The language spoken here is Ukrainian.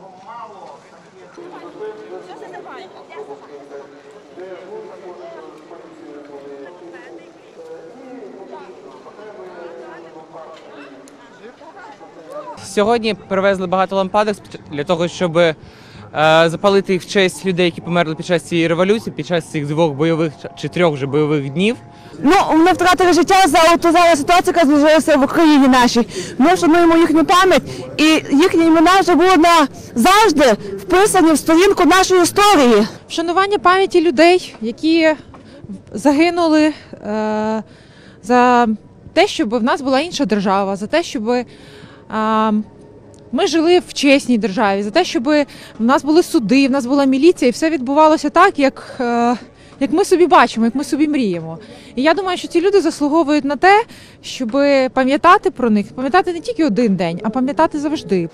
цього мало таких Сьогодні привезли багато лампадок для того, щоб запалити їх в честь людей, які померли під час цієї революції, під час цих двох бойових чи трьох вже бойових днів. Ну, ми втратили життя за ту зараз ситуацію, яка зложилася в Україні нашій. Ми вшануємо їхню пам'ять, і їхні імена вже були назавжди вписані в сторінку нашої історії. Вшанування пам'яті людей, які загинули е, за те, щоб в нас була інша держава, за те, щоб е, ми жили в чесній державі, за те, щоб в нас були суди, в нас була міліція, і все відбувалося так, як, е, як ми собі бачимо, як ми собі мріємо. І я думаю, що ці люди заслуговують на те, щоб пам'ятати про них, пам'ятати не тільки один день, а пам'ятати завжди.